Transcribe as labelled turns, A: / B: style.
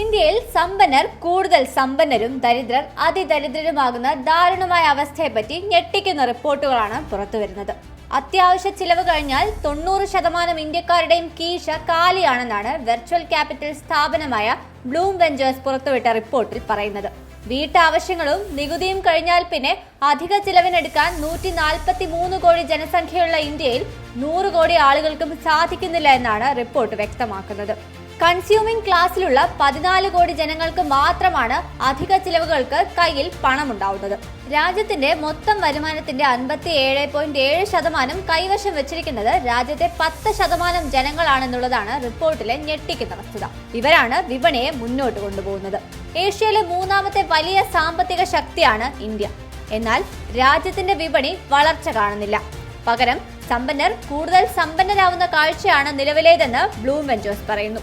A: ഇന്ത്യയിൽ സമ്പന്നർ കൂടുതൽ സമ്പന്നരും ദരിദ്രർ അതിദരിദ്രരുമാകുന്ന ദാരുണമായ അവസ്ഥയെപ്പറ്റി ഞെട്ടിക്കുന്ന റിപ്പോർട്ടുകളാണ് പുറത്തുവരുന്നത്. അത്യാവശ്യ ചിലവ് കഴിഞ്ഞാൽ തൊണ്ണൂറ് ശതമാനം ഇന്ത്യക്കാരുടെയും കീശ കാലിയാണെന്നാണ് വെർച്വൽ ക്യാപിറ്റൽ സ്ഥാപനമായ ബ്ലൂം വെഞ്ചേഴ്സ് പുറത്തുവിട്ട റിപ്പോർട്ടിൽ പറയുന്നത്. വീട്ടാവശ്യങ്ങളും നികുതിയും കഴിഞ്ഞാൽ പിന്നെ അധിക ചിലവിനെടുക്കാൻ നൂറ്റി നാൽപ്പത്തി മൂന്ന് കോടി ജനസംഖ്യയുള്ള ഇന്ത്യയിൽ നൂറ് കോടി ആളുകൾക്കും സാധിക്കുന്നില്ല എന്നാണ് റിപ്പോർട്ട് വ്യക്തമാക്കുന്നത്. കൺസ്യൂമിംഗ് ക്ലാസ്സിലുള്ള പതിനാല് കോടി ജനങ്ങൾക്ക് മാത്രമാണ് അധിക ചിലവുകൾക്ക് കയ്യിൽ പണമുണ്ടാവുന്നത്. രാജ്യത്തിന്റെ മൊത്തം വരുമാനത്തിന്റെ അൻപത്തി ഏഴ് പോയിന്റ് ഏഴ് ശതമാനം കൈവശം വെച്ചിരിക്കുന്നത് രാജ്യത്തെ പത്ത് ശതമാനം ജനങ്ങളാണെന്നുള്ളതാണ് റിപ്പോർട്ടിലെ ഞെട്ടിക്കുന്ന വസ്തുത. ഇവരാണ് വിപണിയെ മുന്നോട്ട് കൊണ്ടുപോകുന്നത്. ഏഷ്യയിലെ മൂന്നാമത്തെ വലിയ സാമ്പത്തിക ശക്തിയാണ് ഇന്ത്യ. എന്നാൽ രാജ്യത്തിന്റെ വിപണി വളർച്ച കാണുന്നില്ല. പകരം സമ്പന്നർ കൂടുതൽ സമ്പന്നരാവുന്ന കാഴ്ചയാണ് നിലവിലേതെന്ന് ബ്ലൂം വെഞ്ചേഴ്സ് പറയുന്നു.